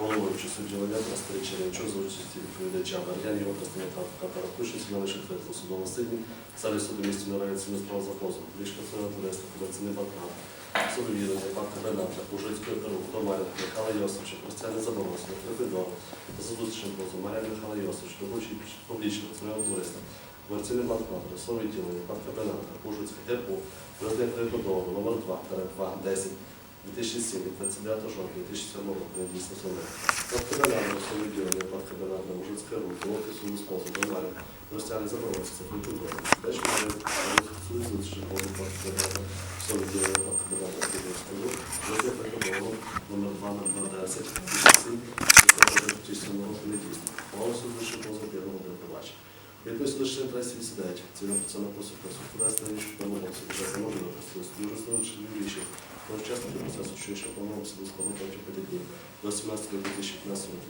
головуючий судді Левятра Старий Чернячок за участі відповідача Мар'ян, його представника адвоката Ракушин, належить третього судового сидні, залі суду місті Нарається справа за позов, Лішка Цена Туреста, Комерційний банкнат, суду відання, факти Бената, Ужицької РУ, Томаря, Михайла Йосифовича, Простяне Заборозького, Трипидор, за зустрічним позов, Мар'ян Михайла Йосифович, робочий публічного акціонерного товариства, Комерційний банкнат, Росове відділення, факти Бената, Ужицька РУ, розділ прибудови, номер 2, 2, 10, 2007, від 29 жовтня 2007 року на дійсно суми. Подкабинарне особи відділення подкабинарне Мужицьке рух, Волки суду спосіб, Донарі, Ростяни Заборовці, це прикладно. Теж має суду зустрічі голову подкабинарне особи відділення подкабинарне Київського рух, розділ прикладово номер 2 на 210, 2007, 2007 року не дійсно. Мало суду ще поза первого випробачення. Відповідно до член 389, це написано по суду, суд подасть на рішення правомовці, вже не може допустити, суд про учасники процесу, що ще правомовці до складу протягом 5 днів, до 17 липня 2015 року.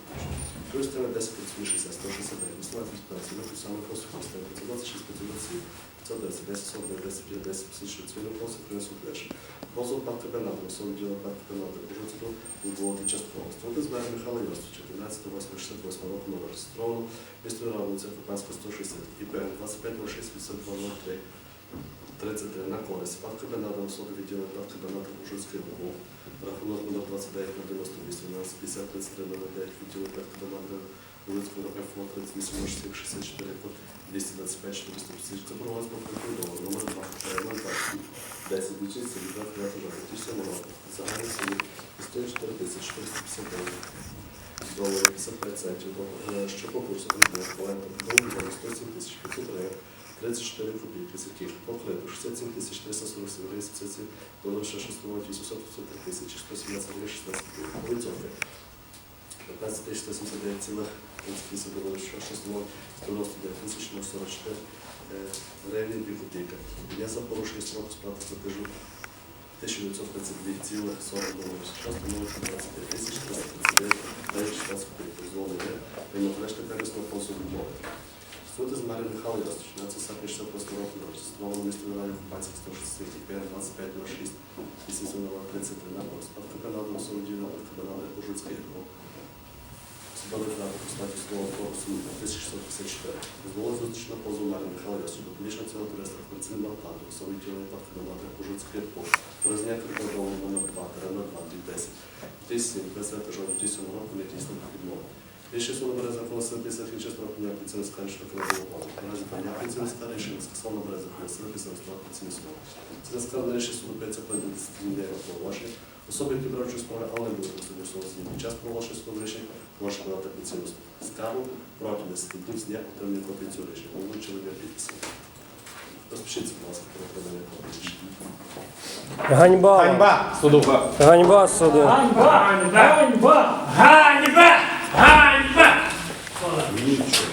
Плюс стаття 10, 560, 169, 18, 15, випуск саме по суду, стаття 526, 527, 510, 10, 40, 10, 5, 10, 56, цивільний позов, принесу перше. Позов банка Бенада, особи діла банка Бенада, Ужицьку, відволити частково. Строки збереження Михайла Йосифовича, 13, 8, 68 року, номер реєстровано, місто Равниця, Купанська, 160, ІПН, 25, 06, 52, 03, 33 на користь. Пан Кабинада, особи відділення пан Кабинада Ужицької ОГУ. Рахунок номер 29 на 98, 12, 50, 33, 09, відділення пан Кабинада Ужицького РФО 38, 06, 64, код 225, 450. Це проводимо прикордону, номер 2, 0, 10, 20, 29 року, 2007 року. Загальний суд 104 тисяч 459 доларів 55 центів, що по курсу 34 кубів, кисяків, покрито 67 тисяч 347 гривень, 77 доларів 608, 853 тисячі, 117 гривень, 16 гривень, полицьовки, 15 тисяч 179 цілих, 38 доларів 608, 199 тисяч 044 гривень, 2 копійки. Я за порушення строку сплати платежу 1932 цілих 40 доларів США, становить 25 тисяч 339 гривень, 16 копійок. Дозволення, винятрешти термісно посуду мови. Суд із Марі Михайло Ястрич, 15 Пешеговского округа, существовало место выбирания Купанских 165, 2506, Естественного 30 на голос, под каналом 49, под каналом Ужицкой РО. Судовых радов по статью слова по сумме 1654. Было звучно позу Марина Михайловна Суда, Миша Целотреста, Францин Бартан, Сумме Тела и под каналом Ужицкой РО. Разняк Рекордова номер 2, Терена 2, 10. 10, 20, 20 року не дійсно потрібно. Рішення суду бере закон 70 інших строк не апеляційний скарг, що таке було плату. Наразі там не апеляційний скарг, рішення скасовано бере закон 70 строк апеляційний суд. Це скарг на рішення суду п'ється про дисциплінарне провадження. Особи, які беруть участь в але не будуть присутні в. Під час проголошення суду рішення може подати апеляційну скаргу проти 10 днів з дня отримання копії цього рішення. Вилучили для підпису. Розпишіться, будь ласка, про отримання копії рішення. Ганьба! Ганьба суду. Ганьба суду! Ганьба! Ганьба! Ганьба! Ганьба! Нічого.